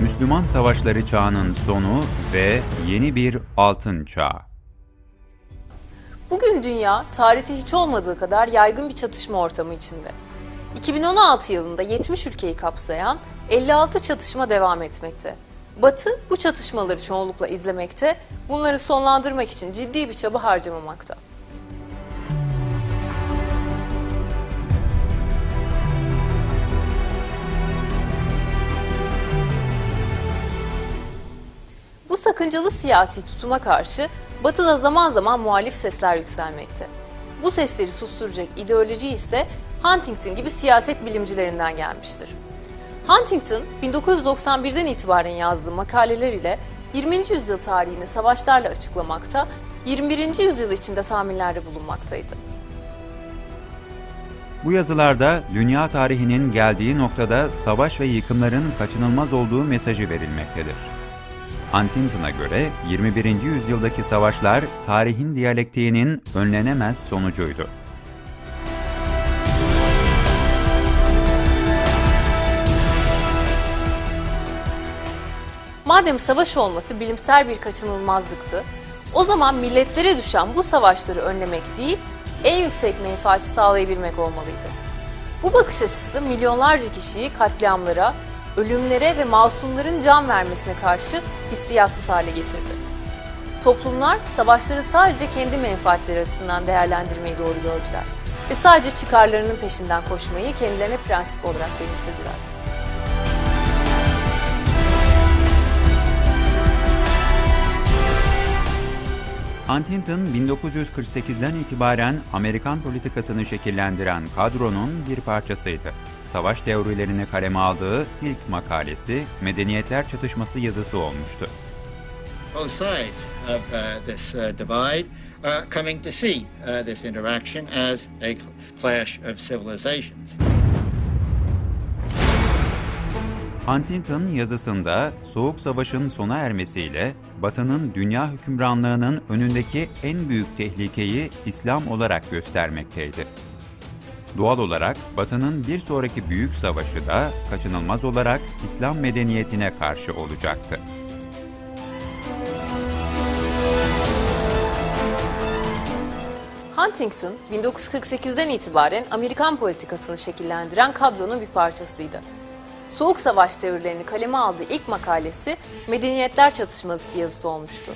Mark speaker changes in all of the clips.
Speaker 1: Müslüman savaşları çağının sonu ve yeni bir altın çağ.
Speaker 2: Bugün dünya tarihte hiç olmadığı kadar yaygın bir çatışma ortamı içinde. 2016 yılında 70 ülkeyi kapsayan 56 çatışma devam etmekte. Batı bu çatışmaları çoğunlukla izlemekte, bunları sonlandırmak için ciddi bir çaba harcamamakta. Bu sakıncalı siyasi tutuma karşı Batı'da zaman zaman muhalif sesler yükselmekte. Bu sesleri susturacak ideoloji ise Huntington gibi siyaset bilimcilerinden gelmiştir. Huntington 1991'den itibaren yazdığı makaleler ile 20. yüzyıl tarihini savaşlarla açıklamakta, 21. yüzyıl içinde tahminlerde bulunmaktaydı.
Speaker 1: Bu yazılarda dünya tarihinin geldiği noktada savaş ve yıkımların kaçınılmaz olduğu mesajı verilmektedir. Huntington'a göre 21. yüzyıldaki savaşlar tarihin diyalektiğinin önlenemez sonucuydu.
Speaker 2: Madem savaş olması bilimsel bir kaçınılmazlıktı, o zaman milletlere düşen bu savaşları önlemek değil, en yüksek menfaati sağlayabilmek olmalıydı. Bu bakış açısı milyonlarca kişiyi katliamlara, ölümlere ve masumların can vermesine karşı hissiyatsız hale getirdi. Toplumlar savaşları sadece kendi menfaatleri açısından değerlendirmeyi doğru gördüler ve sadece çıkarlarının peşinden koşmayı kendilerine prensip olarak benimsediler.
Speaker 1: Huntington 1948'den itibaren Amerikan politikasını şekillendiren kadronun bir parçasıydı. Savaş teorilerini kaleme aldığı ilk makalesi Medeniyetler Çatışması yazısı olmuştu.
Speaker 3: both sides of uh, this uh, divide are coming to see uh, this interaction as a cl- clash of civilizations.
Speaker 1: Huntington yazısında Soğuk Savaş'ın sona ermesiyle Batı'nın dünya hükümranlığının önündeki en büyük tehlikeyi İslam olarak göstermekteydi. Doğal olarak Batı'nın bir sonraki büyük savaşı da kaçınılmaz olarak İslam medeniyetine karşı olacaktı.
Speaker 2: Huntington, 1948'den itibaren Amerikan politikasını şekillendiren kadronun bir parçasıydı. Soğuk Savaş teorilerini kaleme aldığı ilk makalesi Medeniyetler Çatışması yazısı olmuştu.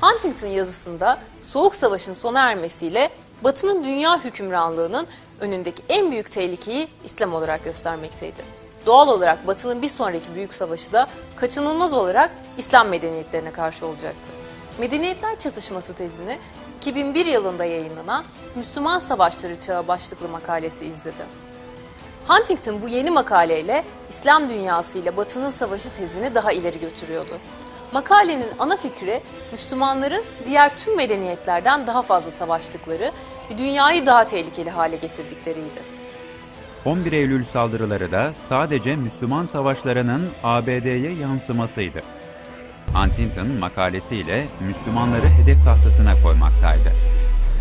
Speaker 2: Huntington yazısında Soğuk Savaş'ın sona ermesiyle Batı'nın dünya hükümranlığının önündeki en büyük tehlikeyi İslam olarak göstermekteydi. Doğal olarak Batı'nın bir sonraki büyük savaşı da kaçınılmaz olarak İslam medeniyetlerine karşı olacaktı. Medeniyetler Çatışması tezini 2001 yılında yayınlanan Müslüman Savaşları Çağı başlıklı makalesi izledi. Huntington bu yeni makaleyle İslam dünyası ile Batı'nın savaşı tezini daha ileri götürüyordu. Makalenin ana fikri Müslümanların diğer tüm medeniyetlerden daha fazla savaştıkları ve dünyayı daha tehlikeli hale getirdikleriydi.
Speaker 1: 11 Eylül saldırıları da sadece Müslüman savaşlarının ABD'ye yansımasıydı. Huntington makalesiyle Müslümanları hedef tahtasına koymaktaydı.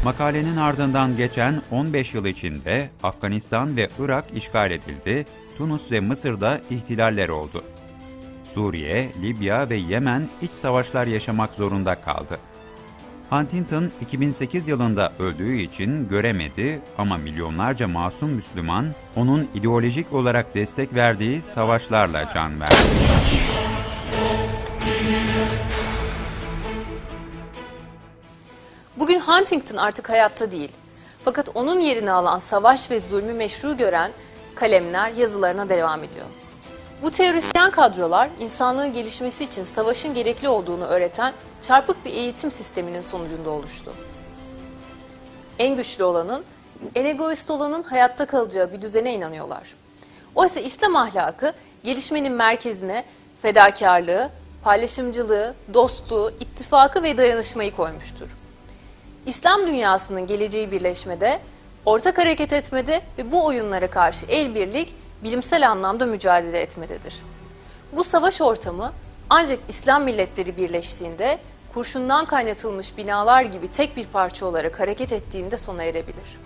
Speaker 1: Makalenin ardından geçen 15 yıl içinde Afganistan ve Irak işgal edildi, Tunus ve Mısır'da ihtilaller oldu. Suriye, Libya ve Yemen iç savaşlar yaşamak zorunda kaldı. Huntington 2008 yılında öldüğü için göremedi ama milyonlarca masum Müslüman onun ideolojik olarak destek verdiği savaşlarla can verdi.
Speaker 2: Bugün Huntington artık hayatta değil. Fakat onun yerini alan savaş ve zulmü meşru gören kalemler yazılarına devam ediyor. Bu teorisyen kadrolar insanlığın gelişmesi için savaşın gerekli olduğunu öğreten çarpık bir eğitim sisteminin sonucunda oluştu. En güçlü olanın, en egoist olanın hayatta kalacağı bir düzene inanıyorlar. Oysa İslam ahlakı gelişmenin merkezine fedakarlığı, paylaşımcılığı, dostluğu, ittifakı ve dayanışmayı koymuştur. İslam dünyasının geleceği birleşmede, ortak hareket etmede ve bu oyunlara karşı el birlik, bilimsel anlamda mücadele etmededir. Bu savaş ortamı ancak İslam milletleri birleştiğinde, kurşundan kaynatılmış binalar gibi tek bir parça olarak hareket ettiğinde sona erebilir.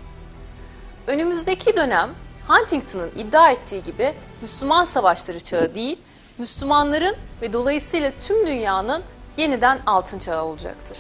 Speaker 2: Önümüzdeki dönem Huntington'ın iddia ettiği gibi Müslüman savaşları çağı değil, Müslümanların ve dolayısıyla tüm dünyanın yeniden altın çağı olacaktır.